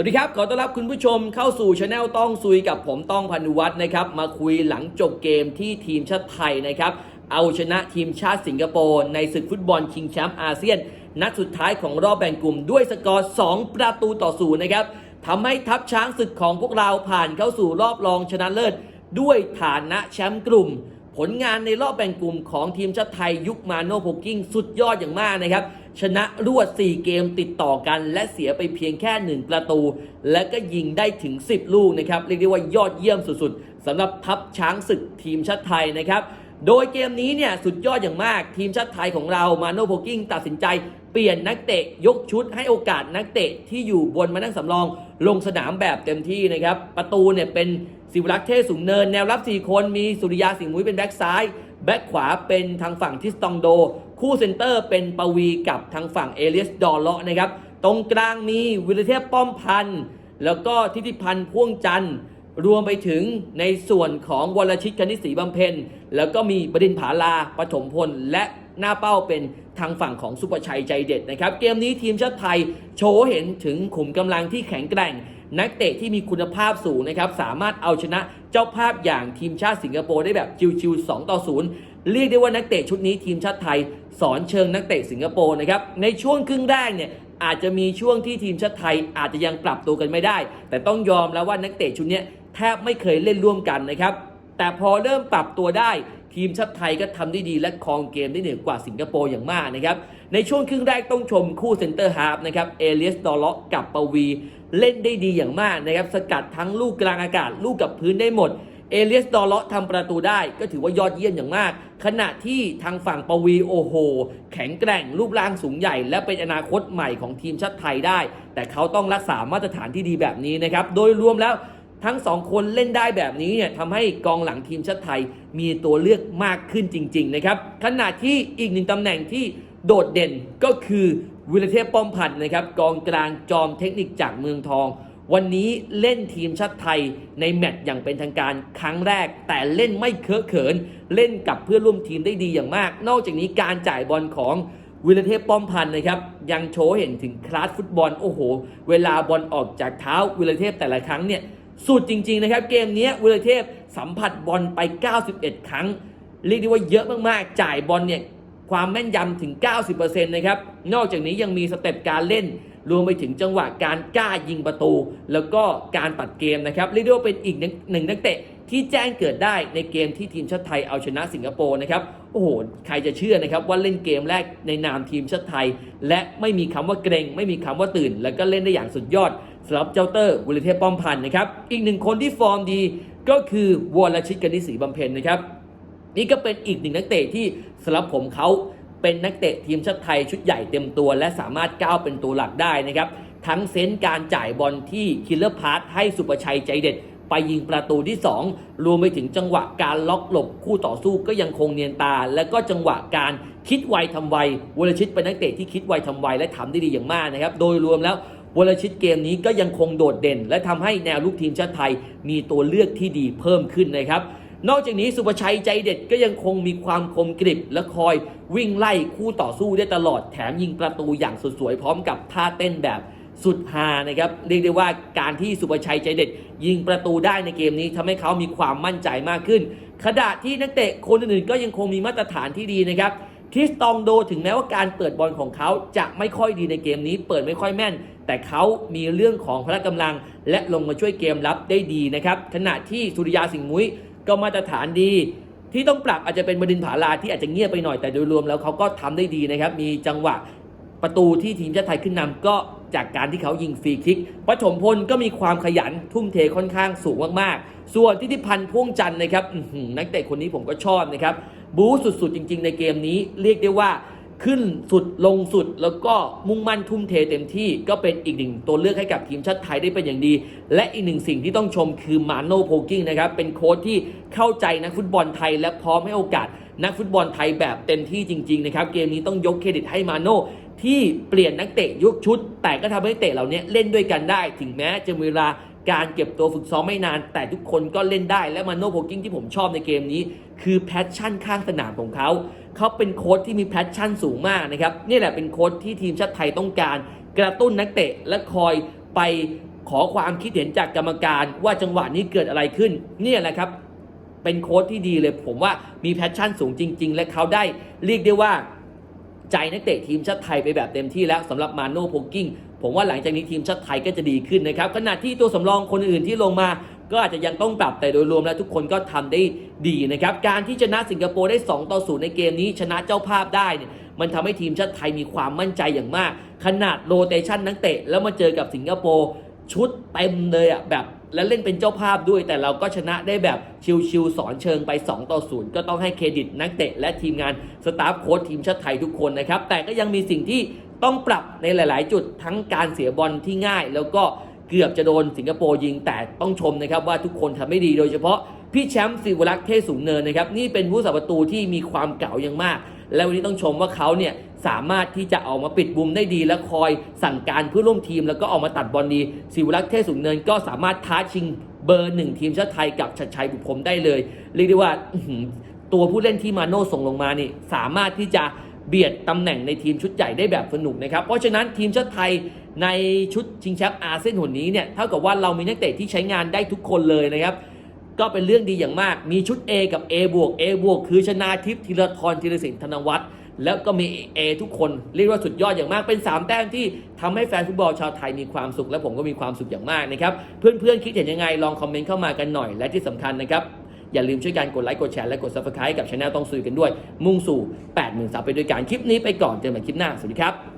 วัสดีครับ ขอต้อนรับคุณผู้ชมเข้าสู่ช anel ต้องซุยกับผมต้องพันุวัฒน์นะครับ มาคุยหลังจบเกมที่ทีมชาติไทยนะครับ เอาชนะทีมชาติสิงคโปร์ในศึกฟุตบอลชิงแชมป์อาเซียน นัดสุดท้ายของรอบแบ่งกลุ่มด้วยสกอร์ 2 ประตูต่อศูนย์นะครับทำให้ทัพช้างศึกของพวกเราผ่านเข้าสู่รอบรองชนะเลิศ ด้วยฐานะแชมป์กลุ่ม ผลงานในรอบแบ่งกลุ่มของทีมชาติไทยยุคมาโนโพกิ้งสุดยอดอย่างมากนะครับ ชนะรวด 4 เกมติดต่อกัน และเสียไปเพียงแค่ 1 ประตู และก็ยิงได้ถึง 10 ลูกนะครับเรียกได้ว่ายอดเยี่ยมสุดๆสำหรับทัพช้างศึกทีมชาติไทยนะครับโดยเกมนี้เนี่ยสุดยอดอย่างมากทีมชาติไทยของเรามาโนโพกิ้งตัดสินใจเปลี่ยนนักเตะยกชุดให้โอกาสนักเตะที่อยู่บนมานั่งสำรอง ลงสนามแบบเต็มที่นะครับ ประตูเนี่ยเป็นศิวรักษ์เทพสูงเนิน แนวรับ 4 คนมีสุริยาสิงห์มุ้ยเป็นแบ็กซ้าย แบ็กขวาเป็นทางฝั่งทิสตองโด คู่เซนเตอร์เป็นปวีกับทางฝั่งเอเลียสดอลเลาะนะครับ ตรงกลางมีวิรเทพป้อมพันธ์แล้วก็ทิติพันธ์พ่วงจันทร์รวมไปถึงในส่วนของวรชิตคณิตศรีบำเพ็ญแล้วก็มีบดินผาลาปฐมพล และหน้าเป้าเป็นทางฝั่งของสุประชัยใจเด็ดนะครับ เกมนี้ทีมชาติไทยโชว์เห็นถึงขุมกำลังที่แข็งแกร่ง นักเตะที่มีคุณภาพสูงนะครับ สามารถเอาชนะเจ้าภาพอย่างทีมชาติสิงคโปร์ได้แบบชิวๆ2ต่อ0 เรียกได้ว่านักเตะชุดนี้ทีมชาติไทย สอนเชิงนักเตะสิงคโปร์นะครับในช่วงครึ่งแรกเนี่ยอาจจะมีช่วงที่ทีมชาติไทยอาจจะยังปรับตัวกันไม่ได้ แต่ต้องยอมแล้วว่านักเตะชุดนี้แทบไม่เคยเล่นร่วมกันนะครับแต่พอเริ่มปรับตัวได้ทีมชาติไทยก็ทำได้ดีและครองเกมได้เหนือกว่าสิงคโปร์อย่างมากนะครับ ในช่วงครึ่งแรกต้องชมคู่เซนเตอร์ฮาร์ฟนะครับ เอเลียส ดอลเลาะกับปวี เล่นได้ดีอย่างมากนะครับ สกัดทั้งลูกกลางอากาศ ลูกกับพื้นได้หมด เอเลียสดอเลาะทำประตูได้ก็ถือว่ายอดเยี่ยมอย่างมาก ขณะที่ทางฝั่งปวีโอโห แข็งแกร่งรูปร่างสูงใหญ่ และเป็นอนาคตใหม่ของทีมชาติไทยได้ แต่เขาต้องรักษามาตรฐานที่ดีแบบนี้นะครับ โดยรวมแล้วทั้งสองคนเล่นได้แบบนี้เนี่ยทำให้กองหลังทีมชาติไทยมีตัวเลือกมากขึ้นจริง ๆ นะครับ ขณะที่อีกหนึ่งตำแหน่งที่โดดเด่นก็คือวิรเทพป้อมพันธ์นะครับกองกลางจอมเทคนิคจากเมืองทอง วันนี้เล่นทีมชาติไทยในแมตช์อย่างเป็นทางการครั้งแรก แต่เล่นไม่เคอะเขิน เล่นกับเพื่อนร่วมทีมได้ดีอย่างมาก นอกจากนี้การจ่ายบอลของวิรเทพป้อมพันธ์นะครับ ยังโชว์เห็นถึงคลาสฟุตบอลโอ้โห เวลาบอลออกจากเท้าวิรเทพแต่ละครั้งเนี่ยสุดจริงๆนะครับ เกมนี้วิรเทพสัมผัสบอลไป 91 ครั้ง เรียกได้ว่าเยอะมากๆ จ่ายบอลเนี่ยความแม่นยำถึง 90%นะครับ นอกจากนี้ยังมีสเต็ปการเล่น รวมไปถึงจังหวะการกล้ายิงประตู แล้วก็การปัดเกมนะครับเรียกได้ว่าเป็นอีกหนึ่งนักเตะที่แจ้งเกิดได้ในเกมที่ทีมชาติไทยเอาชนะสิงคโปร์นะครับโอ้โหใครจะเชื่อนะครับว่าเล่นเกมแรกในนามทีมชาติไทย และไม่มีคำว่าเกรง ไม่มีคำว่าตื่น แล้วก็เล่นได้อย่างสุดยอดสำหรับเจ้าเตอร์วิเทพป้อมพันธ์นะครับอีกหนึ่งคนที่ฟอร์มดีก็คือวรชิตกนิษฐ์ศรีบำเพ็ญนะครับนี่ก็เป็นอีกหนึ่งนักเตะที่สำหรับผมเขา เป็นนักเตะทีมชาติไทยชุดใหญ่เต็มตัว และสามารถก้าวเป็นตัวหลักได้นะครับ ทั้งเซนส์การจ่ายบอลที่คิลเลอร์พาร์ทให้สุประชัยใจเด็ด ไปยิงประตูที่ 2 รวมไปถึงจังหวะการล็อกหลบคู่ต่อสู้ก็ยังคงเนียนตา และก็จังหวะการคิดไวทำไววรชิตเป็นนักเตะที่คิดไวทำไวและทำได้ดีอย่างมากนะครับ โดยรวมแล้ววรชิตเกมนี้ก็ยังคงโดดเด่น และทำให้แนวลูกทีมชาติไทยมีตัวเลือกที่ดีเพิ่มขึ้นนะครับ นอกจากนี้สุภชัยใจเด็ดก็ยังคงมีความคมกริบ และคอยวิ่งไล่คู่ต่อสู้ได้ตลอดแถมยิงประตูอย่างสุดสวยพร้อมกับท่าเต้นแบบสุดฮานะครับเรียกได้ว่าการที่สุภชัยใจเด็ด ยิงประตูได้ในเกมนี้ทำให้เขามีความมั่นใจมากขึ้น ขณะที่นักเตะคนอื่นๆก็ยังคงมีมาตรฐานที่ดีนะครับคริสตองโดถึงแม้ว่าการเปิดบอลของเขาจะไม่ค่อยดีในเกมนี้ เปิดไม่ค่อยแม่น แต่เขามีเรื่องของพละกำลัง และลงมาช่วยเกมรับได้ดีนะครับขณะที่สุริยาสิงห์มุ้ย ก็มาตรฐานดี ที่ต้องปรับอาจจะเป็นบดินผาลาที่อาจจะเงียบไปหน่อยแต่โดยรวมแล้วเขาก็ทำได้ดีนะครับ มีจังหวะประตูที่ทีมชาติไทยขึ้นนำก็จากการที่เขายิงฟรีคิกปฐมพลก็มีความขยันทุ่มเทค่อนข้างสูงมากๆ ส่วนทิติพันธ์พ่วงจันทร์นะครับนักเตะคนนี้ผมก็ชอบนะครับ บู๊สุดๆ จริง ๆ ในเกมนี้เรียกได้ว่า ขึ้นสุดลงสุดแล้วก็มุ่งมั่นทุ่มเทเต็มที่ก็เป็นอีกหนึ่งตัวเลือกให้กับทีมชาติไทยได้เป็นอย่างดี และอีกหนึ่งสิ่งที่ต้องชมคือมาโนโพกิ้งนะครับ เป็นโค้ชที่เข้าใจนักฟุตบอลไทย และพร้อมให้โอกาส นักฟุตบอลไทยแบบเต็มที่จริง ๆ นะครับ เกมนี้ต้องยกเครดิตให้มาโนที่เปลี่ยนนักเตะยกชุด แต่ก็ทำให้นักเตะเหล่านี้เล่นด้วยกันได้ ถึงแม้จะมีเวลา การเก็บตัวฝึกซ้อมไม่นาน แต่ทุกคนก็เล่นได้และมาโนโพกิ้งที่ผมชอบในเกมนี้ คือแพชชั่นข้างสนามของเขา เขาเป็นโค้ชที่มีแพชชั่นสูงมากนะครับนี่แหละเป็นโค้ชที่ทีมชาติไทยต้องการ กระตุ้นนักเตะและคอยไปขอความคิดเห็นจากกรรมการว่าจังหวะนี้เกิดอะไรขึ้นนี่แหละครับเป็นโค้ชที่ดีเลยผมว่ามีแพชชั่นสูงจริง ๆ และเขาได้เรียกได้ว่า ใจนักเตะทีมชาติไทยไปแบบเต็มที่แล้วสำหรับมาโน่โพกกิ้งผมว่าหลังจากนี้ทีมชาติไทยก็จะดีขึ้นนะครับขณะที่ตัวสำรองคนอื่นที่ลงมา ก็อาจจะยังต้องปรับแต่โดยรวมแล้วทุกคนก็ทำได้ดีนะครับการที่ชนะสิงคโปร์ได้ 2 ต่อ0ในเกมนี้ชนะเจ้าภาพได้เนี่ยมันทำให้ทีมชาติไทยมีความมั่นใจอย่างมาก ขนาดโรเตชันนักเตะแล้วมาเจอกับสิงคโปร์ชุดเต็มเลยอะแบบ และเล่นเป็นเจ้าภาพด้วย แต่เราก็ชนะได้แบบชิวๆสอนเชิงไป 2 ต่อ 0 ก็ต้องให้เครดิตนักเตะและทีมงานสตาฟโค้ชทีมชาติไทยทุกคนนะครับ แต่ก็ยังมีสิ่งที่ต้องปรับในหลาย ๆ จุดทั้งการเสียบอลที่ง่าย แล้วก็เกือบจะโดนสิงคโปร์ยิงแต่ต้องชมนะครับว่าทุกคนทำไม่ดีโดยเฉพาะ พี่แชมป์สิวรักษ์เทศสูงเนินนะครับนี่เป็นผู้สัประตูที่มีความเก่าอย่างมาก และวันนี้ต้องชมว่าเขาเนี่ยสามารถที่จะออกมาปิดบุมได้ดี และคอยสั่งการเพื่อร่วมทีม แล้วก็ออกมาตัดบอลดีสิวรักษ์เทศสูงเนินก็สามารถท้าชิงเบอร์หนึ่งทีมชาติไทยกับชัดชัยบุพรมได้เลย เรียกได้ว่าตัวผู้เล่นที่มาโน่ส่งลงมานี่สามารถที่จะเบียดตำแหน่งในทีมชุดใหญ่ได้แบบสนุกนะครับ เพราะฉะนั้นทีมชาติไทยในชุดชิงแชมป์อาเซียนหนนี้เนี่ยเท่ากับว่าเรามีนักเตะที่ใช้งานได้ทุกคนเลยนะครับ ก็เป็นเรื่องดีอย่างมาก มีชุด A กับ A บวก A บวกคือชนาทิพย์ธีรทรธีรศิลป์ธนวัฒน์แล้วก็มี A ทุกคนเรียกว่าสุดยอดอย่างมากเป็น 3 แต้มที่ทำให้แฟนฟุตบอลชาวไทยมีความสุข และผมก็มีความสุขอย่างมากนะครับ เพื่อนๆคิดเห็นยังไงลองคอมเมนต์เข้ามากันหน่อยและที่สำคัญนะครับ อย่าลืมช่วยกันกดไลค์กดแชร์และกด subscribe กับช anel ต้องซุยกันด้วย มุ่งสู่ 80,000ซับไปด้วยกันคลิปนี้ไปก่อนเจอกันใหม่คลิปหน้าสวัสดีครับ